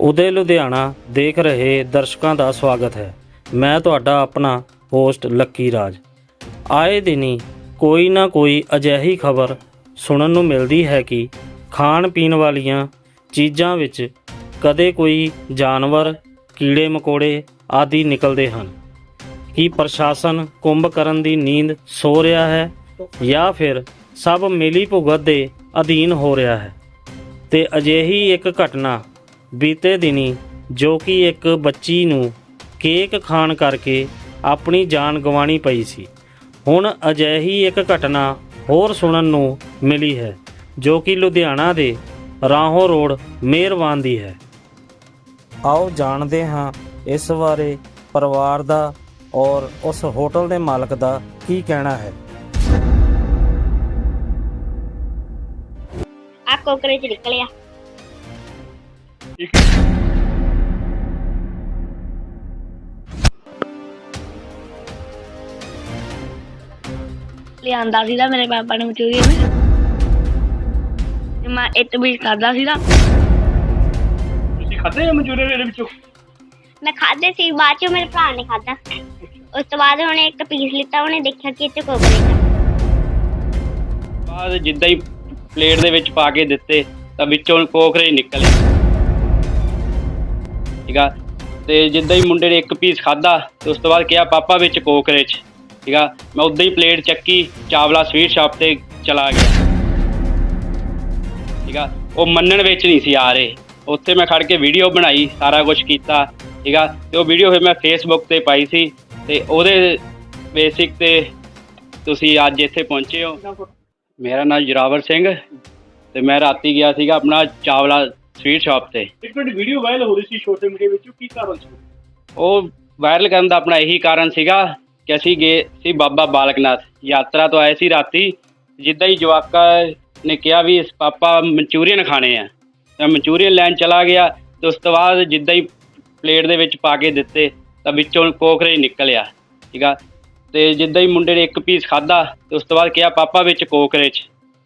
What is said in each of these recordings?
ਉਦੇ ਲੁਧਿਆਣਾ ਦੇਖ ਰਹੇ ਦਰਸ਼ਕਾਂ ਦਾ ਸਵਾਗਤ ਹੈ। ਮੈਂ ਤੁਹਾਡਾ ਆਪਣਾ ਹੋਸਟ ਲੱਕੀ ਰਾਜ। ਆਏ ਦਿਨੀ ਕੋਈ ਨਾ ਕੋਈ ਅਜਿਹੀ ਖਬਰ ਸੁਣਨ ਨੂੰ ਮਿਲਦੀ ਹੈ ਕਿ ਖਾਣ ਪੀਣ ਵਾਲੀਆਂ ਚੀਜ਼ਾਂ ਵਿੱਚ ਕਦੇ ਕੋਈ ਜਾਨਵਰ, ਕੀੜੇ ਮਕੌੜੇ ਆਦਿ ਨਿਕਲਦੇ ਹਨ। ਕੀ ਪ੍ਰਸ਼ਾਸਨ ਕੁੰਭ ਕਰਨ ਦੀ ਨੀਂਦ ਸੋ ਰਿਹਾ ਹੈ ਜਾਂ ਫਿਰ ਸਭ ਮਿਲੀ ਭੁਗਤ ਦੇ ਅਧੀਨ ਹੋ ਰਿਹਾ ਹੈ? ਤੇ ਅਜਿਹੀ ਇੱਕ ਘਟਨਾ ਬੀਤੇ ਦਿਨੀ ਜੋ ਕਿ ਇੱਕ ਬੱਚੀ ਨੂੰ ਕੇਕ ਖਾਣ ਕਰਕੇ ਆਪਣੀ ਜਾਨ ਗਵਾਣੀ ਪਈ ਸੀ। ਹੁਣ ਅਜਿਹੀ ਇੱਕ ਘਟਨਾ ਹੋਰ ਸੁਣਨ ਨੂੰ ਮਿਲੀ ਹੈ ਜੋ ਕਿ ਲੁਧਿਆਣਾ ਦੇ ਰਾਹੋਂ ਰੋਡ ਮਿਹਰਵਾਨ ਦੀ ਹੈ। ਆਓ ਜਾਣਦੇ ਹਾਂ ਇਸ ਬਾਰੇ ਪਰਿਵਾਰ ਦਾ ਔਰ ਉਸ ਹੋਟਲ ਦੇ ਮਾਲਕ ਦਾ ਕੀ ਕਹਿਣਾ ਹੈ। ਆ ਕੋਕਰੇ ਚ ਨਿਕਲਿਆ ਲਿਆਂਦਾ ਸੀਗਾ ਮੇਰੇ ਪਾਪਾ ਨੇ ਮਚੂਰੀ ਨੇ। ਤੇ ਮੈਂ ਇੱਕ ਵੀ ਖਾਦਾ ਸੀਗਾ। ਤੁਸੀਂ ਖਾਦੇ ਆ ਮਨਚੂਰੀਅਨ ਇਹਦੇ ਵਿੱਚੋਂ? ਮੈਂ ਖਾਦੇ ਸੀ ਬਾਅਦ ਚ ਮੇਰੇ ਭਰਾ ਨੇ ਖਾਦਾ ਉਸ ਤੋਂ ਬਾਅਦ ਉਹਨੇ ਇੱਕ ਪੀਸ ਲਿੱਤਾ ਉਹਨੇ ਦੇਖਿਆ ਕਿ ਕੋਕਰੇ ਬਾਅਦ ਜਿੱਦਾਂ ਹੀ ਪਲੇਟ ਦੇ ਵਿੱਚ ਪਾ ਕੇ ਦਿੱਤੇ ਤਾਂ ਵਿੱਚੋਂ ਕੋਕਰੇ ਨਿਕਲੇ। ਠੀਕ ਤੇ ਜਿੱਦਾਂ ਹੀ ਮੁੰਡੇ ਨੇ ਇੱਕ ਪੀਸ ਖਾਦਾ ਤੇ ਉਸ ਤੋਂ ਬਾਅਦ ਕਿਹਾ, ਪਾਪਾ ਵਿੱਚ ਕੋਕਰੇ ਚ। ਠੀਕ ਆ। ਮੈਂ ਉਦਾਂ ਹੀ ਪਲੇਟ ਚੱਕੀ, ਚਾਵਲਾ ਸਵੀਟ ਸ਼ਾਪ ਤੇ ਚਲਾ ਗਿਆ। ਠੀਕ ਆ। ਉਹ ਮੰਨਣ ਵਿੱਚ ਨਹੀਂ ਸੀ ਆ ਰਹੇ। ਉੱਥੇ ਮੈਂ ਖੜ ਕੇ ਵੀਡੀਓ ਬਣਾਈ, ਸਾਰਾ ਕੁਝ ਕੀਤਾ। ਠੀਕ ਆ। ਤੇ ਉਹ ਵੀਡੀਓ ਫਿਰ ਮੈਂ ਫੇਸਬੁੱਕ ਤੇ ਪਾਈ ਸੀ। ਤੇ ਉਹਦੇ ਬੇਸਿਕ ਤੇ ਤੁਸੀਂ ਅੱਜ ਇੱਥੇ ਪਹੁੰਚੇ ਹੋ। ਮੇਰਾ ਨਾਮ ਜਰਾਵਰ ਸਿੰਘ। ਤੇ ਮੈਂ ਰਾਤੀ ਗਿਆ ਸੀਗਾ ਆਪਣਾ ਚਾਵਲਾ ਸਵੀਟ ਸ਼ਾਪ ਤੇ। ਇੱਕ ਮਿੰਟ ਵੀਡੀਓ ਵਾਇਰਲ ਹੋ ਰਹੀ ਸੀ ਸੋਸ਼ਲ ਮੀਡੀਆ ਵਿੱਚ ਕੀ ਕਾਰਨ ਸੀ? ਉਹ ਵਾਇਰਲ ਕਰਨ ਦਾ ਆਪਣਾ ਇਹੀ ਕਾਰਨ ਸੀਗਾ ਕਿ ਅਸੀਂ ਗਏ ਸੀ ਬਾਬਾ ਬਾਲਕਨਾਥ। ਯਾਤਰਾ ਤੋਂ ਆਏ ਸੀ ਰਾਤੀ ਜਿੱਦਾਂ ਹੀ ਜਵਾਕਾ ਨੇ ਕਿਹਾ ਵੀ ਇਸ ਪਾਪਾ ਮਨਚੂਰੀਅਨ ਖਾਣੇ ਆ ਮੈਂ ਮਨਚੂਰੀਅਨ ਲੈਣ ਚਲਾ ਗਿਆ ਤੇ ਉਸ ਤੋਂ ਬਾਅਦ ਜਿੱਦਾਂ ਹੀ ਪਲੇਟ ਦੇ ਵਿੱਚ ਪਾ ਕੇ ਦਿੱਤੇ ਤਾਂ ਵਿੱਚੋਂ ਕੋਕਰੇ ਹੀ ਨਿਕਲਿਆ ਠੀਕ ਆ? ਤੇ ਜਿੱਦਾਂ ਹੀ ਮੁੰਡੇ ਨੇ ਇੱਕ ਪੀਸ ਖਾਦਾ ਤੇ ਉਸ ਤੋਂ ਬਾਅਦ ਕਿਹਾ ਪਾਪਾ ਵਿੱਚ ਕੋਕਰੇ ਚ।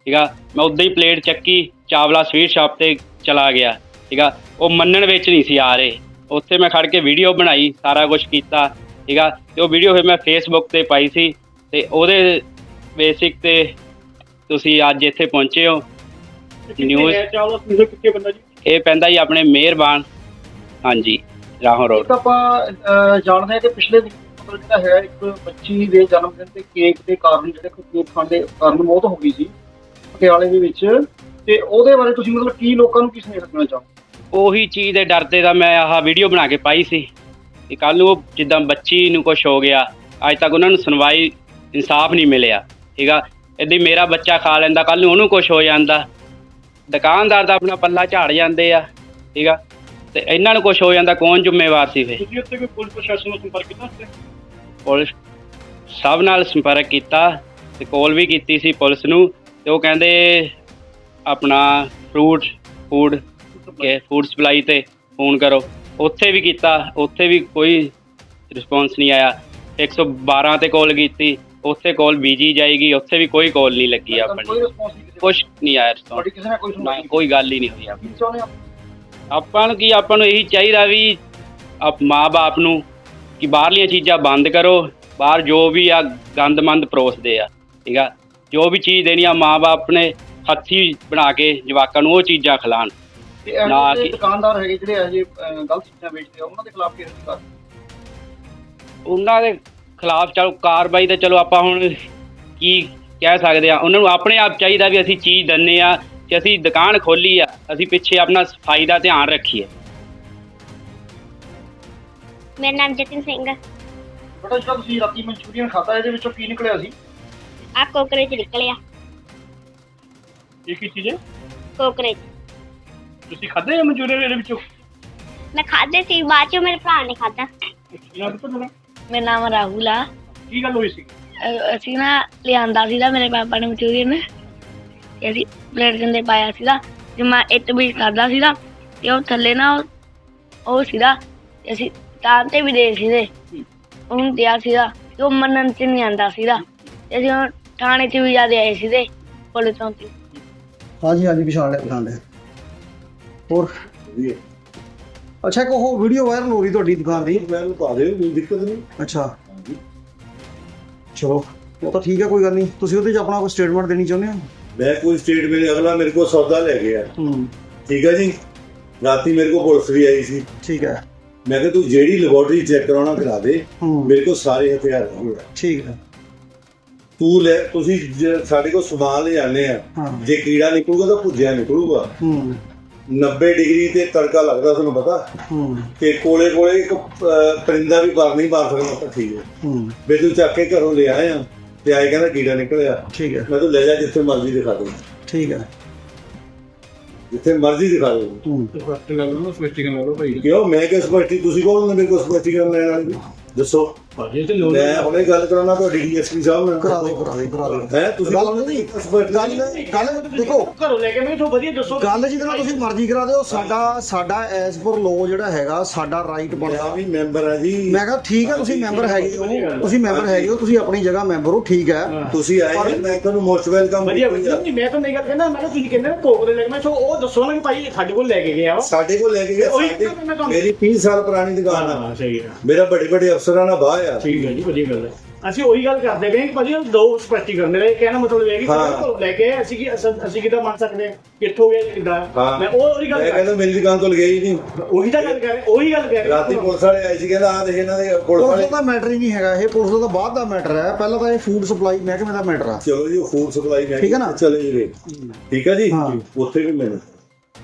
ਠੀਕ ਆ? ਮੈਂ ਉਦਾਂ ਹੀ ਪਲੇਟ ਚੱਕੀ ਚਾਵਲਾ ਸਵੀਟ ਸ਼ਾਪ ਤੇ ਚਲਾ ਗਿਆ ਠੀਕ ਆ? ਉਹ ਮੰਨਣ ਵਿੱਚ ਨਹੀਂ ਸੀ ਆ ਰਹੇ। ਉੱਥੇ ਮੈਂ ਖੜ ਕੇ ਵੀਡੀਓ ਬਣਾਈ ਸਾਰਾ ਕੁਝ ਕੀਤਾ ਠੀਕ ਆ? ਤੇ ਉਹ ਵੀਡੀਓ ਫਿਰ ਮੈਂ ਫੇਸਬੁੱਕ ਤੇ ਪਾਈ ਸੀ ਤੇ ਉਹਦੇ ਬੇਸਿਕ ਤੇ ਤੁਸੀਂ ਅੱਜ ਇੱਥੇ ਪਹੁੰਚੇ ਹੋ। ਨਿਊਜ਼ ਹੈ ਚਾਵਲਾ ਤੁਸੀਂ ਕਿੱਥੇ ਬੰਦਾ ਜੀ? ਇਹ ਪੈਂਦਾ ਹੀ ਆਪਣੇ ਮਿਹਰਬਾਨ। ਹਾਂਜੀ ਰਾਹੋਂ ਰੋਡ। ਇੱਕ ਆਪਾਂ ਜਾਣਦੇ ਹਾਂ ਕਿ ਪਿਛਲੇ ਦਿਨ ਮਤਲਬ ਜਿਹੜਾ ਹੈ ਇੱਕ ਬੱਚੀ ਦੇ ਜਨਮ ਦਿਨ ਤੇ ਕੇਕ ਦੇ ਕਾਰਨ ਜਿਹੜੇ ਕੋਈ ਕੇਕ ਖਾਣ ਦੇ ਕਾਰਨ ਮੌਤ ਹੋ ਗਈ ਸੀ। ਪਟਿਆਲੇ ਦੇ ਵਿੱਚ ਤੇ ਉਹਦੇ ਬਾਰੇ ਤੁਸੀਂ ਮਤਲਬ ਕੀ ਲੋਕਾਂ ਨੂੰ ਕੀ ਸੁਨੇਹਾ ਦੇਣਾ ਚਾਹੋ ਉਹੀ ਚੀਜ਼ ਦੇ ਡਰ ਤੇ ਦਾ ਮੈਂ ਆਹ ਵੀਡੀਓ ਬਣਾ ਕੇ ਪਾਈ ਸੀ ਕਿ ਕੱਲ ਨੂੰ ਉਹ ਜਿੱਦਾਂ ਬੱਚੀ ਨੂੰ ਕੁਝ ਹੋ ਗਿਆ ਅੱਜ ਤੱਕ ਉਹਨਾਂ ਨੂੰ ਸੁਣਵਾਈ ਇਨਸਾਫ ਨਹੀਂ ਮਿਲਿਆ ਠੀਕ ਆ? ਹੀ ਮੇਰਾ ਬੱਚਾ ਖਾ ਲੈਂਦਾ ਕੱਲ ਨੂੰ ਉਹਨੂੰ ਕੁਝ ਹੋ ਜਾਂਦਾ। ਦੁਕਾਨਦਾਰ ਦਾ ਆਪਣਾ ਪੱਲਾ ਝਾੜ ਜਾਂਦੇ ਆ ਠੀਕ ਆ? ਤੇ ਇਹਨਾਂ ਨੂੰ ਕੁਝ ਹੋ ਜਾਂਦਾ ਕੌਣ ਜ਼ਿੰਮੇਵਾਰ ਸੀ ਫੇ ਤੁਸੀਂ ਉੱਥੇ ਕੋਈ ਪੁਲਿਸ ਪ੍ਰਸ਼ਾਸਨ ਨਾਲ ਸੰਪਰਕ ਕੀਤਾ ਉੱਥੇ? ਪੁਲਿਸ ਸਭ ਨਾਲ ਸੰਪਰਕ ਕੀਤਾ ਤੇ ਕਾਲ ਵੀ ਕੀਤੀ ਸੀ ਪੁਲਿਸ ਨੂੰ ਤੇ ਉਹ ਕਹਿੰਦੇ ਆਪਣਾ ਫਰੂਟ ਫੂਡ ਕੇ ਫੂਡ ਸਪਲਾਈ ਤੇ ਫੋਨ ਕਰੋ। ਉੱਥੇ ਵੀ ਕੀਤਾ ਉੱਥੇ ਵੀ ਕੋਈ ਰਿਸਪੌਂਸ ਨਹੀਂ ਆਇਆ। 112 ਤੇ ਕਾਲ ਕੀਤੀ ਉੱਥੇ ਕਾਲ ਬੀਜੀ ਜਾਏਗੀ ਉੱਥੇ ਵੀ ਕੋਈ ਕਾਲ ਨਹੀਂ ਲੱਗੀ ਆਪਣੀ। ਰਿਸਪੌਂਸ ਨਹੀਂ ਆਇਆ ਨੇ ਕੋਈ ਗੱਲ ਹੀ ਨਹੀਂ ਹੋਈ ਆਪਣੀ। ਆਪਾਂ ਨੂੰ ਕੀ ਆਪਾਂ ਨੂੰ ਇਹੀ ਚਾਹੀਦਾ ਵੀ ਆਪ ਮਾਂ-ਬਾਪ ਨੂੰ ਕਿ ਬਾਹਰਲੀਆਂ ਚੀਜ਼ਾਂ ਬੰਦ ਕਰੋ। ਬਾਹਰ ਜੋ ਵੀ ਆ ਗੰਦਮੰਦ ਪਰੋਸਦੇ ਆ ਠੀਕ ਆ? ਜੋ ਵੀ ਚੀਜ਼ ਦੇਣੀ ਆ ਮਾਂ-ਬਾਪ ਨੇ ਹੱਥੀ ਬਣਾ ਕੇ ਜਵਾਕਾਂ ਨੂੰ ਉਹ ਚੀਜ਼ਾਂ ਖਿਲਾਣ। ਤੇ ਇਹ ਨਾ ਕਿ- ਦੁਕਾਨਦਾਰ ਹੈਗੇ ਜਿਹੜੇ ਅਹ, ਗਲਤ ਚੀਜ਼ਾਂ ਵੇਚਦੇ ਆ ਉਹਨਾਂ ਦੇ ਖਿਲਾਫ ਕਿਹੜੀ ਕਰ ਉਹਨਾਂ ਦੇ ਖਿਲਾਫ ਚਲੋ ਕਾਰਵਾਈ ਤਾਂ ਚਲੋ ਆਪਾਂ ਹੁਣ ਕੀ ਕਹਿ ਸਕਦੇ ਆ ਉਹਨਾਂ ਨੂੰ ਆਪਣੇ ਆਪ ਚਾਹੀਦਾ ਵੀ ਅਸੀਂ ਚੀਜ਼ ਦੰਨੇ ਆ ਕਿ ਅਸੀਂ ਦੁਕਾਨ ਖੋਲੀ ਆ ਅਸੀਂ ਪਿੱਛੇ ਆਪਣਾ ਸਫ਼ਾਈ ਦਾ ਧਿਆਨ ਰੱਖੀਏ। ਮੇਰਾ ਨਾਮ ਜਤਨ ਸਿੰਘ ਆ। ਬੇਟਾ ਜਿਹੜਾ ਤੁਸੀਂ ਰਾਤੀ ਮਨਚੂਰੀਅਨ ਖਾਧਾ ਇਹਦੇ ਵਿੱਚੋਂ ਕੀ ਨਿਕਲਿਆ ਸੀ? ਆ ਕੋਕਰੇ ਚ ਨਿਕਲਿਆ। ਇਹ ਕੀ ਚੀਜ਼ ਹੈ? ਕੋਕਰੇ ਤੁਸੀਂ ਖਾਧੇ ਆ ਮਨਚੂਰੀਅਨ ਇਹਦੇ ਵਿੱਚੋਂ? ਮੈਂ ਖਾਦੇ ਸੀ ਬਾਅਦ ਚ ਮੇਰੇ ਭਰਾ ਨੇ ਖਾਦਾ ਮੇਰਾ ਨਾਮ ਰਾਹੁਲ ਆ। ਕੀ ਗੱਲ ਹੋਈ ਸੀ? ਅ- ਅਸੀਂ ਨਾ ਲਿਆਂਦਾ ਸੀਗਾ ਮੇਰੇ ਪਾਪਾ ਨੇ ਮਚੂਰੀਅਨ ਤੇ ਅਸੀਂ ਪਲੇਟ ਦੇ ਅੰਦਰ ਪਾਇਆ ਸੀਗਾ। ਤੇ ਮੈਂ ਇੱਕ ਵੀ ਖਾਦਾ ਸੀਗਾ। ਤੇ ਉਹ ਥੱਲੇ ਨਾ ਉਹ- ਉਹ ਸੀਗਾ। ਤੇ ਅਸੀਂ ਤਾਂ ਤੇ ਵੀ ਦੇ ਸੀਗੇ। ਉਹਨੂੰ ਦਿਆ ਸੀਗਾ। ਤੇ ਉਹ ਮੰਨਣ ਚ ਨਹੀਂ ਆਂਦਾ ਸੀਗਾ। ਤੇ ਅਸੀਂ ਉਹ ਥਾਣੇ ਚ ਵੀ ਜਾਂਦੇ ਆਏ ਸੀਗੇ। ਪੁਲਿਸ ਚੌਂਕੀ ਹਾਂਜੀ ਹਾਂਜੀ ਪਛਾਣ ਲਿਆ ਪਛਾਣ ਲਿਆ। ਹੋਰ? ਅੱਛਾ ਇੱਕ ਉਹ ਵੀਡੀਓ ਵਾਇਰਲ ਹੋ ਰਹੀ ਤੁਹਾਡੀ ਦੁਕਾਨ ਦੀ। ਮੈਂ ਉਹਨੂੰ ਪਾ ਦਿਓ ਕੋਈ ਦਿੱਕਤ ਨਹੀਂ। ਅੱਛਾ। ਚਲੋ ਉਹ ਤਾਂ ਠੀਕ ਹੈ ਕੋਈ ਗੱਲ ਨਹੀਂ। ਤੁਸੀਂ ਉਹਦੇ 'ਚ ਆਪਣਾ ਕੋਈ ਸਟੇਟਮੈਂਟ ਦੇਣੀ ਚਾਹੁੰਦੇ ਹੋ? ਮੈਂ ਕੋਈ ਸਟੇਟ ਮੇਰੇ ਅਗਲਾ ਮੇਰੇ ਕੋਲ ਸੌਦਾ ਲੈ ਗਿਆ ਹੂੰ। ਠੀਕ ਹੈ ਜੀ? ਰਾਤੀ ਮੇਰੇ ਕੋਲ ਪੁਲਿਸ ਵੀ ਆਈ ਸੀ। ਠੀਕ ਹੈ। ਮੈਂ ਕਿਹਾ ਤੂੰ ਜਿਹੜੀ ਲੈਬੋਰਟਰੀ ਚੈੱਕ ਕਰਾਉਣਾ ਕਰਾ ਦੇ। ਮੇਰੇ ਕੋਲ ਸਾਰੇ ਹਥਿਆਰ ਆ ਠੀਕ ਹੈ। ਤੂੰ ਲੈ ਤੁਸੀਂ ਜੇ ਸਾਡੇ ਕੋਲ ਸਮਾਨ ਲੈ ਆਨੇ ਆ ਜੇ ਕੀੜਾ ਨਿਕਲੂਗਾ ਤਾਂ ਭੁੱਜਿਆ ਨਿਕਲੂਗਾ। ਹੂੰ। 90 ਡਿਗਰੀ ਤੇ ਤੜਕਾ ਲੱਗਦਾ ਤੁਹਾਨੂੰ ਪਤਾ? ਹੂੰ। ਤੇ ਕੋਲੇ ਕੋਲੇ ਇੱਕ ਪਰਿੰਦਾ ਵੀ ਬਾਹਰ ਨਹੀਂ ਮਾਰ ਸਕਦਾ ਤਾਂ ਠੀਕ ਹੈ। ਹੂੰ। ਵੀ ਤੂੰ ਚੱਕ ਕੇ ਘਰੋਂ ਲੈ ਆਇਆ ਤੇ ਆਏ ਕਹਿੰਦਾ ਕੀੜਾ ਨਿਕਲਿਆ। ਠੀਕ ਹੈ। ਮੈਂ ਤੂੰ ਲੈ ਜਾ ਜਿੱਥੇ ਮਰਜ਼ੀ ਦਿਖਾ ਦੇ। ਠੀਕ ਹੈ। ਜਿੱਥੇ ਮਰਜ਼ੀ ਦਿਖਾ ਦੇ। ਹੂੰ। ਕਿਉਂ? ਮੈਂ ਕਿਸ ਸਪਸ਼ਟੀ ਤੁਸੀਂ ਕੌਣ ਹੋ? ਮੇਰੇ ਕੋਲ ਸਪਸ਼ਟੀਕਰਨ ਲੈਣ ਵਾਲੇ ਦੱਸੋ। ਮੈਂ ਹੁਣੇ ਗੱਲ ਕਰਾਉਣਾ ਤੁਹਾਡੀ ਡੀਐਸਪੀ ਸਾਹਿਬ ਨਾਲ। ਕਰਾ ਦੇ ਕਰਾ ਦੇ ਕਰਾ ਦੇ। ਹੈ ਤੁਸੀਂ ਗੱਲ ਨਹੀਂ ਗੱਲ ਗੱਲ ਦੇਖੋ। ਘਰੋਂ ਲੈ ਕੇ ਮੈਂ ਤੁਹਾਨੂੰ ਵਧੀਆ ਦੱਸੋ। ਗੱਲ ਜਿਹਦੇ ਨਾਲ ਤੁਸੀਂ ਮਰਜ਼ੀ ਕਰਾ ਦਿਓ ਸਾਡਾ ਸਾਡਾ ਐਸ ਪਰ ਲੋ ਜਿਹੜਾ ਹੈਗਾ ਸਾਡਾ ਰਾਈਟ ਬਣਦਾ। ਵੀ ਮੈਂਬਰ ਆ ਜੀ। ਮੈਂ ਕਿਹਾ ਠੀਕ ਹੈ ਤੁਸੀਂ ਮੈਂਬਰ ਹੈਗੇ ਹੋ ਤੁਸੀਂ ਮੈਂਬਰ ਹੈਗੇ ਹੋ ਤੁਸੀਂ ਆਪਣੀ ਜਗ੍ਹਾ ਮੈਂਬਰ ਹੋ ਠੀਕ ਹੈ। ਤੁਸੀਂ ਆਏ ਮੈਂ ਤੁਹਾਨੂੰ ਮੋਸਟ ਵੈਲਕਮ ਵਧੀਆ ਵਧੀਆ। ਨਹੀਂ ਮੈਂ ਤਾਂ ਨਹੀਂ ਗੱਲ ਕਹਿੰਦਾ ਮੈਂ ਕਿਹਾ ਤੁਸੀਂ ਕਹਿੰਦੇ ਨਾ ਕੋਕ ਦੇ ਲੈ ਕੇ ਮੈਂ ਸੋ ਉਹ ਦੱਸੋ ਨਾ ਕਿ ਭਾਈ ਸਾਡੇ ਕੋਲ ਲੈ ਕੇ ਗਿਆ ਸਾਡੇ ਕੋਲ ਲੈ ਕੇ ਤਾਂ ਤੁਹਾਨੂੰ- ਮੇਰੀ 30 ਸਾਲ ਪੁਰਾਣੀ ਦੁਕਾਨ ਆ। ਹਾਂ ਸਹੀ ਹੈ ਮੇਰਾ ਵੱਡੇ ਵੱਡੇ ਅਫਸਰਾਂ ਨਾਲ ਬਾਹ ਆ ਠੀਕ ਹੈ ਜੀ ਵਧੀਆ ਗੱਲ ਹੈ। ਅਸੀਂ ਉਹੀ ਗੱਲ ਕਰਦੇ ਪਏ ਹਾਂ ਕਿ ਭਾਜੀ ਉਹ ਦੋ ਸਪਸ਼ਟੀ ਕਰਨੇ ਨੇ ਕਹਿਣਾ ਮਤਲਬ ਇਹ ਹੈ ਕਿ ਹਾਂ। ਸਾਡੇ ਕੋਲ ਲੈ ਕੇ ਆਏ, ਅਸੀਂ ਕੀ ਅਸੀਂ ਅਸੀਂ ਕਿੱਦਾਂ ਮੰਨ ਸਕਦੇ ਹਾਂ? ਕਿੱਥੋਂ ਗਿਆ ਕਿੱਦਾਂ? ਹਾਂ। ਮੈਂ ਉਹ ਉਹੀ ਗੱਲ ਮੈਂ ਕਰ ਕਹਿੰਦਾ ਮੇਰੀ ਦੁਕਾਨ ਤੋਂ ਲਗਾਈ ਨਹੀਂ। ਉਹੀ ਤਾਂ ਗੱਲ ਕਰ ਰਹੇ ਉਹੀ ਗੱਲ ਕਰ ਰਹੇ। ਰਾਤੀ ਪੁਲਿਸ ਵਾਲੇ ਆਏ ਸੀ ਕਹਿੰਦਾ ਆ ਦੇਖ ਇਹਨਾਂ ਦੇ ਪੁਲਿਸ ਵਾਲੇ। ਪੁਲਿਸ ਦਾ ਮੈਟਰ ਹੀ ਨਹੀਂ ਹੈਗਾ ਇਹ ਪੁਲਿਸ ਦਾ ਤਾਂ ਬਾਅਦ ਦਾ ਮੈਟਰ ਹੈ। ਪਹਿਲਾਂ ਤਾਂ ਇਹ ਫੂਡ ਸਪਲਾਈ ਮਹਿਕਮੇ ਦਾ ਮੈਟਰ ਆ। ਚਲੋ ਜੀ ਫੂਡ ਸਪਲਾਈ ਮੈਂ ਠੀਕ ਹੈ ਨਾ? ਚਲੇ ਜੀ ਠੀਕ ਹੈ ਜੀ? ਹਾਂ। ਉੱਥੇ ਵੀ ਮੈਨੂੰ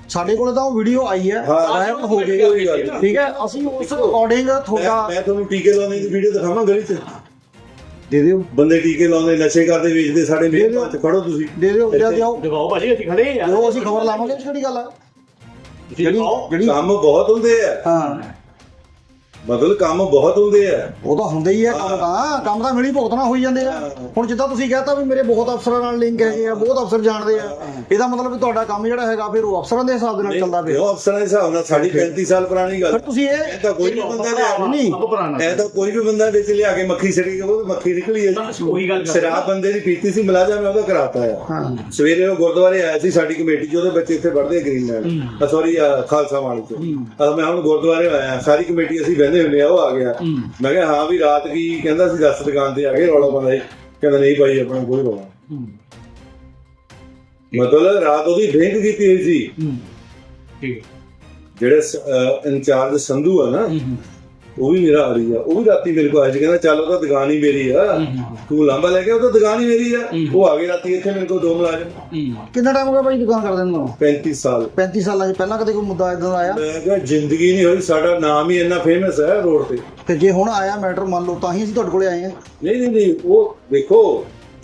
ਸਾਡੇ ਕੋਲੇ ਤਾਂ ਉਹ ਵੀਡੀਓ ਆਈ ਹੈ। ਹਾਂ। ਵਾਇਰਲ ਹੋ ਗਈ ਕੋਈ ਗੱਲ ਨਹੀਂ। ਠੀਕ ਹੈ? ਅਸੀਂ ਉਸ ਅਕੋਰਡਿੰਗ ਮੈਂ ਤੁਹਾਡਾ ਮੈਂ ਤੁਹਾਨੂੰ ਟੀਕੇ ਲਾਉਣੇ ਦੀ ਵੀਡੀਓ ਦਿਖਾਵਾਂ ਗਲੀ 'ਚ। ਦੇ ਦਿਓ। ਬੰਦੇ ਟੀਕੇ ਲਾਉਂਦੇ ਨਸ਼ੇ ਕਰਦੇ ਵੇਚਦੇ ਸਾਡੇ ਮੇਰੇ। ਹੱਥ ਫੜੋ ਤੁਸੀਂ। ਦੇ ਦਿਓ। ਦੇ ਦਿਓ ਦਿਖਾਓ ਭਾਜੀ ਅਸੀਂ ਖੜੇ ਹਾਂ ਜੋ ਅਸੀਂ ਖਬਰ ਲਾਵਾਂਗੇ ਉਸ ਕਿਹੜੀ ਗੱਲ ਆ? ਜਿਹੜੀ ਜਿਹੜੀ ਕੰਮ ਬਹੁਤ ਹੁੰਦੇ ਆ। ਹਾਂ। ਮਤਲਬ ਕੰਮ ਬਹੁਤ ਹੁੰਦੇ ਆ। ਉਹ ਤਾਂ ਹੁੰਦਾ ਹੀ ਹੈ ਕੰਮ ਤਾਂ ਕੰਮ ਤਾਂ ਮਿਲੀ ਭੁਗਤਣਾ ਹੋਈ ਜਾਂਦੇ ਆ। ਹੁਣ ਜਿੱਦਾਂ ਤੁਸੀਂ ਕਹਤਾ ਵੀ ਮੇਰੇ ਬਹੁਤ ਅਫਸਰਾਂ ਨਾਲ ਲਿੰਕ ਹੈਗੇ ਆ ਬਹੁਤ ਅਫਸਰ ਜਾਣਦੇ ਆ। ਇਹਦਾ ਮਤਲਬ ਵੀ ਤੁਹਾਡਾ ਕੰਮ ਜਿਹੜਾ ਹੈਗਾ ਫਿਰ ਉਹ ਅਫਸਰਾਂ ਦੇ ਹਿਸਾਬ ਦੇ ਨਾਲ ਚੱਲਦਾ ਪਿਆ ਉਹ ਅਫਸਰਾਂ ਦੇ ਹਿਸਾਬ ਨਾਲ ਸਾਡੀ 35 ਸਾਲ ਪੁਰਾਣੀ ਗੱਲ। ਫਿਰ ਤੁਸੀਂ ਇਹ ਇਹ ਤਾਂ ਕੋਈ ਵੀ ਬੰਦਾ ਲਿਆ ਨਹੀਂ। ਸਭ ਪੁਰਾਣਾ ਇਹ ਤਾਂ ਕੋਈ ਵੀ ਬੰਦਾ ਵਿੱਚ ਲਿਆ ਕੇ ਮੱਖੀ ਛੜੀ ਉਹ ਮੱਖੀ ਨਿਕਲੀ ਹੈ ਉਹੀ ਗੱਲ ਸ਼ਰਾਬ ਬੰਦੇ ਦੀ ਪੀਤੀ ਸੀ ਮਲਾਜਾ ਮੈਂ ਉਹਦਾ ਕਰਾਤਾ ਆ। ਹਾਂ। ਸਵੇਰੇ ਉਹ ਗੁਰਦੁਆਰੇ ਆਇਆ ਸੀ ਸਾਡੀ ਕਮੇਟੀ 'ਚ ਉਹਦੇ ਬੱਚੇ ਇੱਥੇ ਪੜ੍ਹਦੇ ਆ ਗ੍ਰੀਨਲੈਂਡ। ਸੌਰੀ ਖਾਲਸਾ ਵਾਲੀ 'ਚ। ਆ ਮੈਂ ਹੁਣ ਗੁਰਦੁਆਰੇ ਆਇਆ ਸਾਰੀ ਕਮੇਟੀ ਅਸੀਂ ਬਹਿੰਦੇ ਹੁੰਦੇ ਆ ਉਹ ਆ ਗਿਆ। ਮੈਂ ਕਿਹਾ ਹਾਂ ਵੀ ਰਾਤ ਕੀ ਕਹਿੰਦਾ ਸੀ 10 ਦੁਕਾਨ ਤੇ ਆ ਗਏ ਰੌਲਾ ਪਾਉਂਦਾ ਸੀ। ਕਹਿੰਦਾ ਨਹੀਂ ਭਾਈ ਆਪਣਾ ਕੋਈ ਰੌਲਾ ਮਤਲਬ ਰਾਤ ਉਹਦੀ ਡਰਿੰਕ ਕੀਤੀ ਹੋਈ ਸੀ। ਠੀਕ ਜਿਹੜੇ ਇੰਚਾਰਜ ਸੰਧੂ ਆ ਨਾ ਉਹ ਵੀ ਮੇਰਾ ਰਹੀ ਆ। ਉਹ ਵੀ ਰਾਤੀ ਮੇਰੇ ਕੋਲ ਆਇਆ ਸੀ ਕਹਿੰਦਾ ਚੱਲ ਉਹ ਤਾਂ ਦੁਕਾਨ ਹੀ ਮੇਰੀ ਆ। ਤੂੰ ਲਾਂਬਾ ਲੈ ਕੇ ਉਹ ਤਾਂ ਦੁਕਾਨ ਹੀ ਮੇਰੀ ਆ। ਉਹ ਆ ਗਏ ਰਾਤੀ ਇੱਥੇ ਮੇਰੇ ਕੋਲ ਦੋ ਮੁਲਾਜ਼ਮ। ਕਿੰਨਾ ਟਾਈਮ ਹੋ ਗਿਆ ਭਾਈ ਦੁਕਾਨ ਕਰਦੇ ਨੂੰ? 35 ਸਾਲ। 35 ਸਾਲਾਂ 'ਚ ਪਹਿਲਾਂ ਕਦੇ ਕੋਈ ਮੁੱਦਾ ਇਦਾਂ ਦਾ ਆਇਆ? ਮੈਂ ਕਿਹਾ ਜ਼ਿੰਦਗੀ ਨਹੀਂ ਹੋਈ ਸਾਡਾ ਨਾਮ ਹੀ ਇੰਨਾ ਫੇਮਸ ਹੈ ਰੋਡ ਤੇ। ਤੇ ਜੇ ਹੁਣ ਆਇਆ ਮੈਟਰ ਮੰਨ ਲਓ ਤਾਂ ਹੀ ਅਸੀਂ ਤੁਹਾਡੇ ਕੋਲੇ ਆਏ ਆ ਨਹੀਂ ਨਹੀਂ ਨਹੀਂ ਉਹ ਦੇਖੋ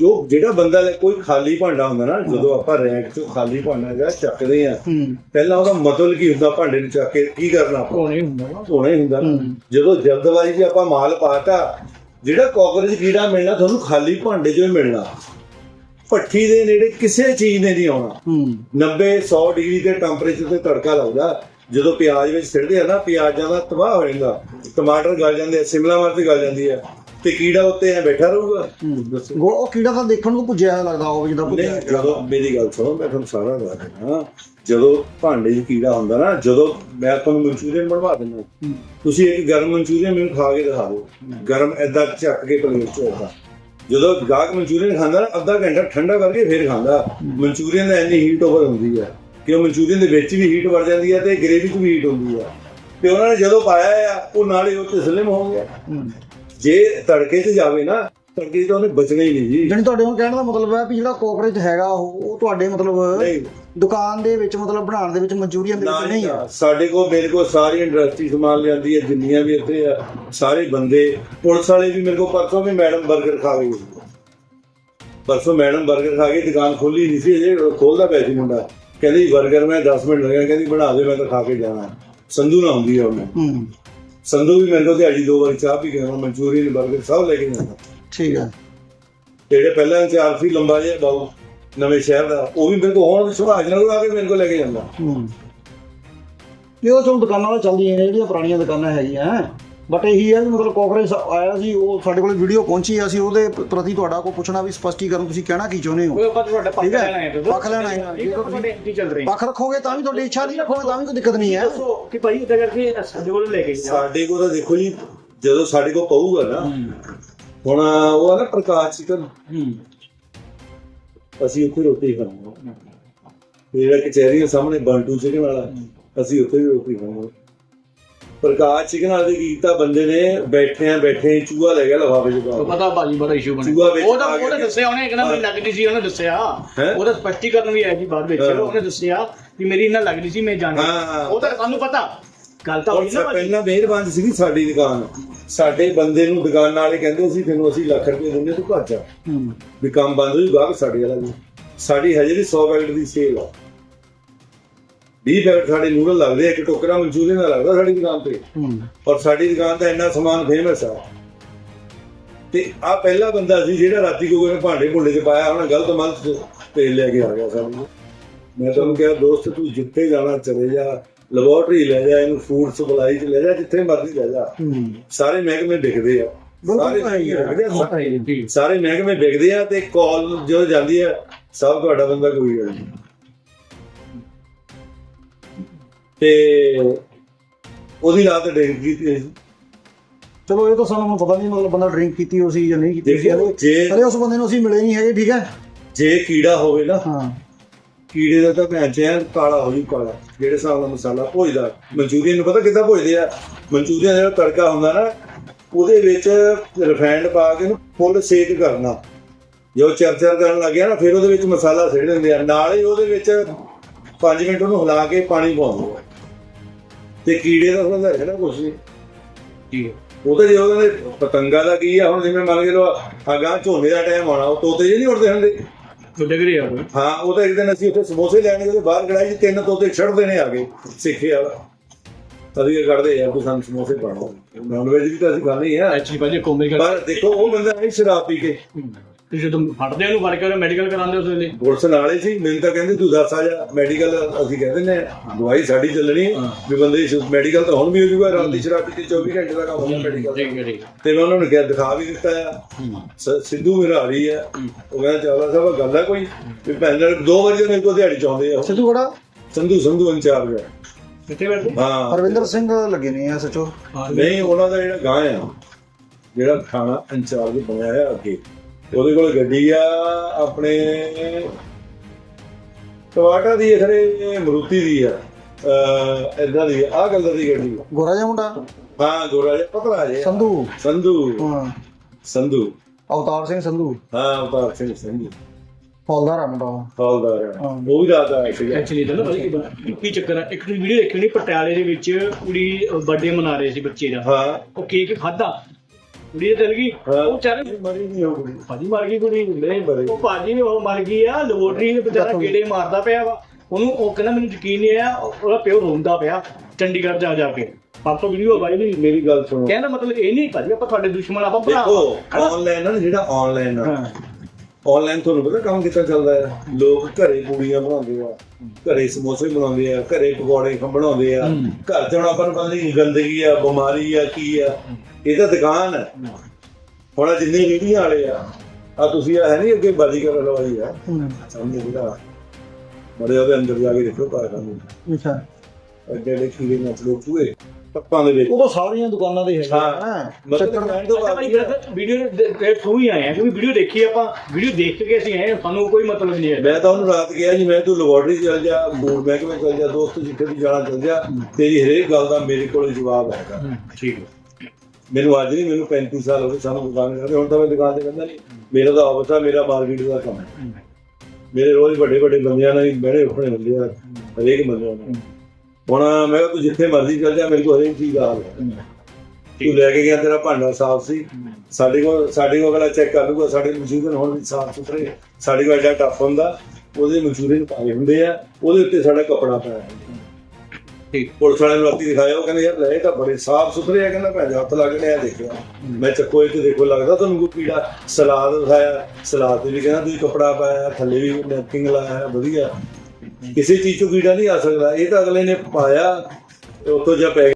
ਜੋ ਜਿਹੜਾ ਬੰਦਾ ਲੈ- ਕੋਈ ਖਾਲੀ ਭਾਂਡਾ ਹੁੰਦਾ ਨਾ ਜਦੋਂ ਆਪਾਂ ਰੈਂਕ ਚੋਂ ਖਾਲੀ ਭਾਂਡਾ ਜਿਹੜਾ ਚੱਕਦੇ ਆ ਹੂੰ। ਪਹਿਲਾਂ ਉਹਦਾ ਮਤਲਬ ਕੀ ਹੁੰਦਾ ਭਾਂਡੇ ਨੂੰ ਚੱਕ ਕੇ ਕੀ ਕਰਨਾ ਆਪਾਂ? ਨਹੀਂ ਹੁੰਦਾ ਨਾ। ਧੋਣਾ ਹੀ ਹੁੰਦਾ ਨਾ। ਜਦੋਂ ਜਲਦਬਾਜ਼ੀ 'ਚ ਆਪਾਂ ਮਾਲ ਪਾਤਾ ਜਿਹੜਾ ਕਾਕਰੋਚ ਕੀੜਾ ਮਿਲਣਾ ਤੁਹਾਨੂੰ ਖਾਲੀ ਭਾਂਡੇ 'ਚੋਂ ਹੀ ਮਿਲਣਾ। ਭੱਠੀ ਦੇ ਨੇੜੇ ਕਿਸੇ ਚੀਜ਼ ਨੇ ਨਹੀਂ ਆਉਣਾ। ਹੂੰ। 90 100 ਡਿਗਰੀ ਦੇ ਟੈਂਪਰੇਚਰ ਤੇ ਤੜਕਾ ਲੱਗਦਾ ਜਦੋਂ ਪਿਆਜ਼ ਵਿੱਚ ਸਿੱਟਦੇ ਆ ਨਾ ਪਿਆਜ਼ਾਂ ਦਾ ਤਬਾਹ ਹੋ ਜਾਂਦਾ। ਟਮਾਟਰ ਗਲ ਜਾਂਦੇ ਆ ਸ਼ਿਮਲਾ ਮਿਰਚ ਗਲ ਜਾਂਦੀ ਆ। ਤੇ ਕੀੜਾ ਉੱਤੇ ਐ ਬੈਠਾ ਰਹੂਗਾ? ਦੱਸੋ। ਉਹ ਕੀੜਾ ਤਾਂ ਦੇਖਣ ਨੂੰ ਹੋਇਆ ਲੱਗਦਾ ਹੋਵੇ ਜਿੱਦਾਂ ਭੁੱਜਿਆ ਨਹੀਂ ਜਦੋਂ ਮੇਰੀ ਗੱਲ ਸੁਣੋ ਮੈਂ ਤੁਹਾਨੂੰ ਸਾਰਾ ਦੱਸ ਦਿੰਦਾ। ਜਦੋਂ ਭਾਂਡੇ 'ਚ ਕੀੜਾ ਹੁੰਦਾ ਨਾ ਜਦੋਂ ਮੈਂ ਤੁਹਾਨੂੰ ਮਨਚੂਰੀਅਨ ਬਣਵਾ ਦਿੰਦਾ। ਤੁਸੀਂ ਇੱਕ ਗਰਮ ਮਨਚੂਰੀਅਨ ਮੈਨੂੰ ਖਾ ਕੇ ਦਿਖਾ ਦਿਓ। ਗਰਮ ਐਦਾਂ ਚੱਕ ਕੇ ਪਲੇਟ 'ਚ ਏਦਾਂ ਜਦੋਂ ਗਾਹਕ ਮਨਚੂਰੀਅਨ ਖਾਂਦਾ ਨਾ ਅੱਧਾ ਘੰਟਾ ਠੰਡਾ ਕਰਕੇ ਫਿਰ ਖਾਂਦਾ। ਮਨਚੂਰੀਅਨ ਦਾ ਇੰਨੀ ਹੀਟ ਓਵਰ ਹੁੰਦੀ ਹੈ ਕਿ ਉਹ ਮਨਚੂਰੀਅਨ ਦੇ ਵਿੱਚ ਵੀ ਹੀਟ ਵੜ ਜਾਂਦੀ ਹੈ ਤੇ ਗ੍ਰੇਵੀ 'ਚ ਵੀ ਹੀਟ ਹੁੰਦੀ ਹੈ ਤੇ ਉਹਨਾਂ ਨੇ ਜਦੋਂ ਪਾਇਆ ਆ ਉਹ ਨਾਲੇ ਉਹ ਤਸਲਿਮ ਹੋ ਗਿਆ। ਜੇ ਤੜਕੇ 'ਚ ਜਾਵੇ ਨਾ ਤੜਕੇ 'ਚ ਉਹਨੇ ਬਚਣਾ ਹੀ ਨਹੀਂ ਜੀ। ਜਾਣੀ ਤੁਹਾਡੇ ਨੂੰ ਕਹਿਣ ਦਾ ਮਤਲਬ ਹੈ ਵੀ ਜਿਹੜਾ ਕੋਕਰੇਜ ਹੈਗਾ ਉਹ ਉਹ ਤੁਹਾਡੇ ਮਤਲਬ ਦੁਕਾਨ ਦੇ ਵਿੱਚ ਮਤਲਬ ਬਣਾਉਣ ਦੇ ਵਿੱਚ ਮਨਜ਼ੂਰੀਆਂ ਦੇ ਵਿੱਚ ਨਹੀਂ ਆ? ਸਾਡੇ ਕੋਲ ਮੇਰੇ ਸਾਰੀ ਇੰਡਸਟਰੀ ਸਮਾਨ ਲਿਆਂਦੀ ਹੈ ਜਿੰਨੀਆਂ ਵੀ ਇੱਥੇ ਆ ਸਾਰੇ ਬੰਦੇ। ਪੁਲਿਸ ਵਾਲੇ ਵੀ ਮੇਰੇ ਕੋਲ ਪਰਸੋਂ ਵੀ ਮੈਡਮ 버ਗਰ ਖਾ ਗਈ ਪਰਸੋਂ ਮੈਡਮ 버ਗਰ ਖਾ ਗਈ ਦੁਕਾਨ ਖੋਲੀ ਨਹੀਂ ਸੀ ਅਜੇ ਖੋਲਦਾ ਪਿਆ ਸੀ ਮੁੰਡਾ। ਕਹਿੰਦੀ 버ਗਰ ਮੈਂ 10 ਮਿੰਟ ਲੱਗਿਆ ਕਹਿੰਦੀ ਬਣਾ ਦੇ ਮੈਂ ਤਾਂ ਖਾ ਕੇ ਜਾਣਾ। ਸੰਧੂ ਨਾ ਹੁੰਦੀ ਆ ਉਹਨੇ ਹੂੰ। ਸੰਧੂ ਵੀ ਕੋਲ ਦਿਹਾੜੀ ਦੋ ਵਾਰੀ ਚਾਹ ਪੀ ਕੇ ਆਉਂਦਾ ਮਨਚੂਰੀਅਨ 버ਗਰ ਸਭ ਲੈ ਕੇ ਜਾਂਦਾ ਠੀਕ ਹੈ ਜਿਹੜੇ ਪਹਿਲਾਂ ਇੰਚਾਰਜ ਸੀ ਲੰਬਾ ਜਿਹਾ ਬਾਊ ਨਵੇਂ ਸ਼ਹਿਰ ਦਾ ਉਹ ਵੀ ਮੇਰੇ ਕੋਲ ਹੁਣ ਸੁਭਾਜ ਨਾਲ ਆ ਕੇ ਮੇਰੇ ਕੋਲ ਲੈ ਕੇ ਜਾਂਦਾ। ਹੂੰ। ਇਹ ਤਾਂ ਚਲੋ ਦੁਕਾਨਾਂ ਤਾਂ ਚੱਲਦੀਆਂ ਨੇ ਜਿਹੜੀਆਂ ਪੁਰਾਣੀਆਂ ਦੁਕਾਨਾਂ ਹੈਗੀਆਂ। ਬਟ ਇਹੀ ਹੈ ਮਤਲਬ ਕਾਕਰੋਚ ਆਇਆ ਸੀ ਉਹ ਸਾਡੇ ਕੋਲ ਵੀਡੀਓ ਪਹੁੰਚੀ ਆ, ਅਸੀਂ ਉਹਦੇ ਪ੍ਰਤੀ ਤੁਹਾਡਾ ਕੋ ਪੁੱਛਣਾ ਵੀ ਸਪਸ਼ਟੀਕਰਨ ਤੁਸੀਂ ਕਹਿਣਾ ਕੀ ਚਾਹੁੰਦੇ ਹੋ? ਉਹ ਆਪਾਂ ਤੁਹਾਡਾ ਪੱਖ ਠੀਕ ਹੈ। ਲੈਣਾ ਹੈ ਪੱਖ ਲੈਣਾ ਹੈ। ਠੀਕ ਹੈ ਤੁਹਾਡੇ ਕੀ ਚੱਲ ਰਹੀ ਪੱਖ ਰੱਖੋਗੇ ਤਾਂ ਵੀ ਤੁਹਾਡੀ ਇੱਛਾ ਨਹੀਂ ਰੱਖੋਗੇ ਤਾਂ ਵੀ ਕੋਈ ਦਿੱਕਤ ਨਹੀਂ ਹੈ। ਦੱਸੋ ਕਿ ਭਾਈ ਇਦਾਂ ਕਰਕੇ ਸਾਡੇ ਕੋਲ ਲੈ ਕੇ ਜਾਓ। ਸਾਡੇ ਕੋਲ ਤਾਂ ਦੇਖੋ ਜੀ ਜਦੋਂ ਸਾਡੇ ਕੋਲ ਪਊਗਾ ਨਾ ਹੁਣ ਉਹ ਆ ਨਾ ਪ੍ਰਕਾਸ਼ ਚਿਕਨ ਅਸੀਂ ਉੱਥੇ ਰੋਟੀ ਖਾਵਾਂਗੇ। ਜਿਹੜਾ ਕਚਹਿਰੀ ਦੇ ਸਾਹਮਣੇ ਬੰਟੂ ਚਿਕਨ ਵਾਲਾ ਅਸੀਂ ਉੱਥੇ ਵੀ ਰੋਟੀ ਖਾਵਾਂਗੇ। ਪ੍ਰਕਾਸ਼ ਚਿਕਨ ਵਾਲੇ ਦੀ ਕੀਤਾ ਬੰਦੇ ਨੇ ਬੈਠਿਆਂ ਬੈਠੇ ਚੂਹਾ ਲੈ ਗਿਆ ਲਫਾਫੇ ਚ ਪਾ ਪਤਾ ਭਾਜੀ ਬੜਾ ਇਸ਼ੂ ਬਣਿਆ। ਚੂਹਾ ਵਿੱਚ ਉਹ ਤਾਂ ਆ ਗਿਆ। ਉਹਨੇ ਦੱਸਿਆ ਉਹਨੇ ਕਹਿੰਦਾ ਮੈਨੂੰ ਲੱਗਦੀ ਸੀ ਉਹਨੇ ਦੱਸਿਆ। ਹੈਂ? ਉਹਦਾ ਸਪਸ਼ਟੀਕਰਨ ਵੀ ਆਇਆ ਸੀ ਬਾਅਦ ਵਿੱਚ। ਹਾਂ। ਉਹਨੇ ਦੱਸਿਆ ਕਿ ਮੇਰੀ ਇਹਨਾਂ ਲੱਗਦੀ ਸੀ ਮੈਂ ਜਾਣਦਾ। ਹਾਂ। ਉਹ ਤਾਂ ਸਾਨੂੰ ਪਤਾ। ਗੱਲ ਤਾਂ ਹੋਈ ਨਾ ਭਾਜੀ ਪਹਿਲਾਂ ਮਿਹਰਬਾਨ ਸੀਗੀ ਸਾਡੀ ਦੁਕਾਨ। ਸਾਡੇ ਬੰਦੇ ਨੂੰ ਦੁਕਾਨ ਵਾਲੇ ਕਹਿੰਦੇ ਸੀ ਤੈਨੂੰ ਅਸੀਂ ਲੱਖ ਰੁਪਏ ਦਿੰਦੇ ਤੂੰ ਭੱਜ ਜਾ। ਵੀ ਕੰਮ ਬੰਦ ਹੋ ਜੂ ਗਾਹਕ ਸਾਡੇ ਵਾਲਾ ਵੀ। ਸਾਡੀ ਹਜੇ ਵੀ 100 ਪੈਕਟ ਦੀ ਸੇਲ ਆ। 20 ਪੈਕਟ ਸਾਡੇ ਨੂਡਲ ਲੱਗਦੇ ਆ ਇੱਕ ਟੋਕਰਾ ਮਨਚੂਰੀਅਨ ਦਾ ਲੱਗਦਾ ਸਾਡੀ ਦੁਕਾਨ ਤੇ। ਔਰ ਸਾਡੀ ਦੁਕਾਨ ਦਾ ਇੰਨਾ ਸਮਾਨ ਫੇਮਸ ਆ। ਤੇ ਆ ਪਹਿਲਾ ਬੰਦਾ ਸੀ ਜਿਹੜਾ ਰਾਤੀ ਕੋਈ ਨੇ ਭਾਂਡੇ ਭੁੰਡੇ 'ਚ ਪਾਇਆ ਉਹਨੇ ਗਲਤ ਮਲਤ ਤੇਲ ਲੈ ਕੇ ਆ ਗਿਆ ਸਾਨੂੰ ਮੈਂ ਤੁਹਾਨੂੰ ਕਿਹਾ ਦੋਸਤ ਤੂੰ ਜਿੱਥੇ ਜਾਣਾ ਚਲੇ ਜਾ। ਲੈਬੋਰਟਰੀ ਲੈ ਜਾ ਇਹਨੂੰ ਫੂਡ ਸਪਲਾਈ 'ਚ ਲੈ ਜਾ ਜਿੱਥੇ ਮਰਜ਼ੀ ਲੈ ਜਾ। ਸਾਰੇ ਮਹਿਕਮੇ ਵਿਕਦੇ ਆ। ਸਾਰੇ ਆ, ਮਹਿਕਮੇ ਵਿਕਦੇ ਆ ਤੇ ਕਾਲ ਜਦੋਂ ਜਾਂਦੀ ਆ ਸਭ ਤੁਹਾਡਾ ਬੰਦਾ ਕੋਈ ਗੱਲ ਤੇ ਉਹਦੀ ਰਾਤ ਡਰਿੰਕ ਕੀਤੀ ਸੀ। ਚਲੋ ਇਹ ਤਾਂ ਸਾਨੂੰ ਹੁਣ ਪਤਾ ਨਹੀਂ ਮਤਲਬ ਬੰਦਾ ਡਰਿੰਕ ਕੀਤੀ ਹੋ ਸੀ ਜਾਂ ਨਹੀਂ ਕੀਤੀ ਸੀ। ਦੇਖੋ ਜੇ ਉਸ ਬੰਦੇ ਨੂੰ ਅਸੀਂ ਮਿਲੇ ਨਹੀਂ ਹੈਗੇ ਠੀਕ ਹੈ? ਜੇ ਕੀੜਾ ਹੋਵੇ ਨਾ ਹਾਂ। ਕੀੜੇ ਦਾ ਤਾਂ ਭੈਣ ਚੈਨ ਕਾਲਾ ਹੋ ਜੂ ਕਾਲਾ। ਜਿਹੜੇ ਹਿਸਾਬ ਨਾਲ ਮਸਾਲਾ ਭੁੱਜਦਾ ਮਨਚੂਰੀਅਨ ਨੂੰ ਪਤਾ ਕਿੱਦਾਂ ਭੁੱਜਦੇ ਆ? ਮਨਚੂਰੀਅਨ ਜਿਹੜਾ ਤੜਕਾ ਹੁੰਦਾ ਨਾ ਉਹਦੇ ਵਿੱਚ ਰਿਫਾਈਨਡ ਪਾ ਕੇ ਇਹਨੂੰ ਫੁੱਲ ਸੇਕ ਕਰਨਾ। ਜੋ ਚਰਚਰ ਕਰਨ ਲੱਗਿਆ ਨਾ ਫਿਰ ਉਹਦੇ ਵਿੱਚ ਮਸਾਲਾ ਸਿੱਟ ਦਿੰਦੇ ਆ। ਨਾਲ ਹੀ ਉਹਦੇ ਵਿੱਚ 5 ਮਿੰਟ ਉਹਨੂੰ ਹਿਲਾ ਕੇ ਪਾਣੀ ਪਾਉਂਦੇ ਆ। ਤੇ ਕੀੜੇ ਦਾ ਥੋੜਾ ਜਿਹਾ ਨਾ ਕੁਛ ਨਹੀਂ। ਠੀਕ ਹੈ ਉਹ ਤਾਂ ਜੇ ਉਹਨਾਂ ਦੇ ਪਤੰਗਾ ਦਾ ਕੀ ਆ ਹੁਣ ਜਿਵੇਂ ਮੰਨ ਕੇ ਲੋ ਅਗਾਂ ਝੋਨੇ ਦਾ ਟਾਈਮ ਆਉਣਾ ਉਹ ਤੋਤੇ ਜਿਹੇ ਨਹੀਂ ਉੱਡਦੇ ਹੁੰਦੇ? ਆ? ਕੋਈ ਹਾਂ ਉਹ ਤਾਂ ਇੱਕ ਦਿਨ ਅਸੀਂ ਉੱਥੇ ਸਮੋਸੇ ਲੈਣ ਗਏ ਤੇ ਬਾਹਰ ਕੜਾਈ 'ਚ ਤਿੰਨ ਤੋਤੇ ਛੱਡਦੇ ਨੇ ਆ ਕੇ ਸਿੱਖੇ ਵਾਲਾ। ਅਸੀਂ ਇਹ ਕਰਦੇ ਯਾਰ ਤੂੰ ਸਾਨੂੰ ਸਮੋਸੇ ਪਾਣੋ ਨੌਨ ਵੈਜ ਵੀ ਤਾਂ ਅਸੀਂ ਖਾਂਦੇ ਹੀ ਆ। ਐਕਚੁਅਲੀ ਭਾਜੀ ਕੋਮੇ ਕਰ ਪਰ ਦੇਖੋ ਉਹ ਬੰਦਾ ਨਹੀਂ ਸ਼ਰਾਬ ਪੀ ਕੇ। ਤੇ ਜਦੋਂ ਫੜਦੇ ਉਹਨੂੰ ਫੜ ਕੇ ਉਹਨੇ ਮੈਡੀਕਲ ਕਰਾਉਂਦੇ ਉਸ ਵੇਲੇ। ਪੁਲਿਸ ਨਾਲ ਹੀ ਸੀ। ਮੈਨੂੰ ਤਾਂ ਕਹਿੰਦੇ ਤੂੰ ਦੱਸ ਆ ਜਾ ਮੈਡੀਕਲ ਅਸੀਂ ਕਹਿੰਦੇ ਨੇ ਦਵਾਈ ਸਾਡੀ ਚੱਲਣੀ ਹੈ। ਵੀ ਬੰਦੇ ਮੈਡੀਕਲ ਤਾਂ ਹੁਣ ਵੀ ਹੋ ਜੂਗਾ ਰਾਤ ਦੀ ਸ਼ਰਾਬ ਪੀਤੀ 24 ਘੰਟੇ ਦਾ ਕੰਮ ਹੁੰਦਾ ਮੈਡੀਕਲ ਠੀਕ ਹੈ ਠੀਕ। ਹੈ ਤੇ ਮੈਂ ਉਹਨਾਂ ਨੂੰ ਕਿਹਾ ਦਿਖਾ ਵੀ ਦਿੱਤਾ ਆ। ਸਿੱਧੂ ਮੇਰਾ ਆ। ਰਹੀ ਆ ਉਹ ਕਹਿੰਦਾ ਚਾਵਲਾ ਸਾਹਿਬ ਗੱਲ ਆ ਕੋਈ। ਵੀ ਭੈਣ ਨਾਲ ਦੋ ਵਜੇ ਨੇ ਕੋ ਦਿਹਾੜੀ ਚਾਹੁੰਦੇ ਆ। ਸਿੱਧੂ ਕਿਹੜਾ ਸੰਧੂ ਸੰਧੂ ਇੰਚਾਰਜ ਆ। ਕਿੱਥੇ ਬੈਠਦੇ ਹਾਂ। ਹਰਵਿੰਦਰ ਸਿੰਘ ਲੱਗੇ ਨੇ ਐ ਸੱਚੋ। ਨਹੀਂ ਉਹਨਾਂ ਦਾ ਜਿਹੜਾ ਗਾਂ ਆ ਜਿਹੜਾ ਥਾਣਾ ਇੰਚਾਰਜ ਬਣਿਆ ਹੈ ਅੱਗੇ। ਉਹਦੇ ਕੋਲ ਗੱਡੀ ਆ ਆਪਣੇ ਟਵਾਟਾ ਦੀ ਖਰੇ ਮਰੂਤੀ ਦੀ ਆ ਇਦਾਂ ਦੀ ਆ ਕਲਰ ਦੀ ਗੱਡੀ ਆ। ਗੋਰਾ ਜਿਹਾ ਮੁੰਡਾ? ਹਾਂ ਗੋਰਾ ਜਿਹਾ ਪਤਲਾ ਜਿਹਾ। ਸੰਧੂ? ਸੰਧੂ। ਹਾਂ। ਸੰਧੂ। ਅਵਤਾਰ ਸਿੰਘ ਸੰਧੂ। ਹਾਂ ਅਵਤਾਰ ਸਿੰਘ ਸੰਧੂ। ਫੌਲਦਾਰ ਆ ਮੁੰਡਾ ਉਹ। ਹੌਲਦਾਰ ਆ। ਹਾਂ। ਉਹ ਵੀ ਰਾਤ ਆਇਆ ਸੀਗਾ। ਐਕਚੁਅਲੀ ਤਾਂ ਨਾ ਭਾਜੀ ਕਿੱਦਾਂ, ਕੀ ਚੱਕਰ ਹੈ ਇੱਕ ਵੀਡੀਓ ਦੇਖੀ ਪਟਿਆਲੇ ਦੇ ਵਿੱਚ ਕੁੜੀ ਬਰਥਡੇ ਮਨਾ ਰਹੇ ਸੀ ਬੱਚੇ ਦਾ। ਹਾਂ। ਉਹ ਕੇਕ ਖਾਦਾ ਕੁੜੀ ਚਲ ਗਈ। ਉਹ ਚਾਰੇ ਮਰੀ ਨਹੀਂ ਹੋ ਗਈ ਭਾਜੀ ਮਰ ਗਈ ਕੁੜੀ? ਨਹੀਂ ਮਰੀ ਉਹ ਭਾਜੀ ਨੇ ਉਹ ਮਰ ਗਈ ਆ ਲੈਬੋਰਟਰੀ ਦੇ ਵਿਚਾਰਾ ਗੇੜੇ ਮਾਰਦਾ ਪਿਆ ਵਾ। ਉਹਨੂੰ ਉਹ ਕਹਿੰਦਾ ਮੈਨੂੰ ਯਕੀਨ ਨਹੀਂ ਆਇਆ ਉਹ- ਉਹਦਾ ਪਿਓ ਰੋਂਦਾ ਪਿਆ ਚੰਡੀਗੜ੍ਹ ਜਾ ਜਾ ਕੇ। ਪਾਪਾ ਵੀਡੀਓ ਬਾਈ ਨਹੀਂ ਮੇਰੀ ਗੱਲ ਸੁਣੋ। ਕਹਿੰਦਾ ਮਤਲਬ ਇਹ ਨਹੀਂ ਭਾਜੀ ਆਪਾਂ ਤੁਹਾਡੇ ਦੁਸ਼ਮਣ ਆਪਾਂ ਭਰਾ ਦੇਖੋ? ਆਨਲਾਈਨ ਨਾ ਜਿਹੜਾ ਆਨਲਾਈਨ ਆਨਲਾਈਨ ਤੁਹਾਨੂੰ ਪਤਾ ਕੰਮ ਕਿੱਦਾਂ ਚੱਲਦਾ ਹੈ? ਲੋਕ ਘਰੇ ਪੂੜੀਆਂ ਬਣਾਉਂਦੇ ਆ ਘਰੇ ਸਮੋਸੇ ਬਣਾਉਂਦੇ ਆ ਘਰੇ ਪਕੌੜੇ ਖੰ ਬਣਾਉਂਦੇ ਆ। ਘਰ ਹੁਣ ਆਪਾਂ ਨੂੰ ਪਤਾ ਨਹੀਂ ਗੰਦਗੀ ਆ ਬਿਮਾਰੀ ਆ ਕੀ ਆ। ਇਹ ਤਾਂ ਦੁਕਾਨ ਹੈ। ਹੁਣ ਜਿੰਨੇ ਰੇਹੜੀਆਂ ਵਾਲੇ ਆ ਆ ਤੁਸੀਂ ਆ ਹੈ ਨਹੀਂ ਅੱਗੇ ਬਾਜੀ ਕਰਨ ਲਵਾਈ ਆ? ਜਿਹੜਾ ਬੜੇ ਉਹਦੇ ਅੰਦਰ ਜਾ ਕੇ ਦੇਖੋ ਕਾਰਖਾਨੇ ਅੱਛਾ। ਅੱਗੇ ਦੇ ਖੀਰੇ ਨਾਲ ਲੋਕ ਚੂਹੇ। ਟੱਪਾਂ ਦੇ ਵਿੱਚ। ਉਹ ਤਾਂ ਸਾਰੀਆਂ ਦੁਕਾਨਾਂ ਦੇ ਹੈਗੇ ਹਾਂ। ਹਾਂ। ਮਤਲਬ ਕਹਿਣ ਤੋਂ ਅੱਛਾ ਬਾਅਦ ਭਾਈ ਵੀਡੀਓ ਦੇ ਥਰੂ ਹੀ ਆਏ ਆ ਕਿਉਂਕਿ ਵੀਡੀਓ ਦੇਖੀ ਆਪਾਂ ਵੀਡੀਓ ਦੇਖ ਕੇ ਅਸੀਂ ਆਏ ਹਾਂ, ਸਾਨੂੰ ਕੋਈ ਮਤਲਬ ਨਹੀਂ ਹੈ ਮੈਂ ਤਾਂ ਉਹਨੂੰ ਰਾਤ ਕਿਹਾ ਜੀ ਮੈਂ ਤੂੰ ਲੈਬੋਰਟਰੀ ਚਲ ਜਾ ਫੂਡ ਮਹਿਕਮੇ ਚਲ ਜਾ ਦੋਸਤ ਜਿੱਥੇ ਵੀ ਜਾਣਾ ਚਲ ਜਾ ਤੇਰੀ ਹਰੇਕ ਗੱਲ ਦਾ ਮੇਰੇ ਕੋਲ ਜਵਾਬ ਹੈਗਾ ਠੀਕ ਹੈ। ਮੈਨੂੰ ਅੱਜ ਨਹੀਂ ਮੈਨੂੰ 35 ਸਾਲ ਹੋ ਗਏ ਸਾਨੂੰ ਦੁਕਾਨ ਕਰਦੇ ਹੁਣ ਤਾਂ ਮੈਂ ਦੁਕਾਨ ਤੇ ਕਹਿੰਦਾ ਨਹੀਂ ਮੇਰਾ ਤਾਂ ਆਫਿਸ ਆ ਮੇਰਾ ਮਾਰਕੀਟ ਦਾ ਕੰਮ ਹੈ। ਮੇਰੇ ਰੋਜ਼ ਵੱਡੇ ਵੱਡੇ ਬੰਦਿਆਂ ਨਾਲ ਹੀ ਬਹਿਣੇ ਉੱਠਣੇ ਹੁੰਦੇ ਆ ਹਰੇਕ ਬੰਦਿਆਂ ਨਾਲ। ਹੁਣ ਮੈਂ ਕਿਹਾ ਤੂੰ ਜਿੱਥੇ ਮਰਜ਼ੀ ਚਲ ਜਾ ਮੇਰੇ ਕੋਲ ਚੀਜ਼ ਦਾ ਹਾਲ ਹੈ। ਤੂੰ ਲੈ ਕੇ ਗਿਆ ਤੇਰਾ ਭਾਂਡਾ ਸਾਫ਼ ਸੀ। ਸਾਡੇ ਕੋਲ ਸਾਡੇ ਕੋਲ ਅਗਲਾ ਚੈੱਕ ਕਰ ਲੂਗਾ ਸਾਡੇ ਮਸ਼ਹੂਰ ਹੁਣ ਵੀ ਸਾਫ਼ ਸੁਥਰੇ ਸਾਡੇ ਕੋਲ ਐਡਾ ਟੱਫ ਹੁੰਦਾ ਉਹਦੇ ਮਸ਼ਹੂਰੇ ਪਾਏ ਹੁੰਦੇ ਆ ਉਹਦੇ ਉੱਤੇ ਸਾਡਾ ਕੱਪੜਾ ਪਾਇਆ ਠੀਕ। ਪੁਲਿਸ ਵਾਲਿਆਂ ਨੂੰ ਰਾਤੀ ਦਿਖਾਇਆ ਉਹ ਕਹਿੰਦੇ ਯਾਰ ਲੈ ਇਹ ਤਾਂ ਬੜੇ ਸਾਫ਼ ਸੁਥਰੇ ਆ ਕਹਿੰਦਾ ਭੈਣ ਹੱਥ ਲੱਗਣੇ ਆ ਦੇਖਿਆ ਮੈਂ ਚੱਕੋ ਇੱਥੇ ਦੇਖੋ ਲੱਗਦਾ ਤੁਹਾਨੂੰ ਕੋਈ ਕੀੜਾ ਸਲਾਦ ਦਿਖਾਇਆ ਸਲਾਦ ਤੇ ਵੀ ਕਹਿੰਦਾ ਤੁਸੀਂ ਕੱਪੜਾ ਪਾਇਆ ਥੱਲੇ ਵੀ ਨੈਪਕਿੰਗ ਲਾਇਆ ਵਧੀਆ। ਕਿਸੇ ਚੀਜ਼ ਚੋਂ ਕੀੜਾ ਨਹੀਂ ਆ ਸਕਦਾ। ਇਹ ਤਾਂ ਅਗਲੇ ਨੇ ਪਾਇਆ ਤੇ ਉੱਥੋਂ ਜਾ ਪੈ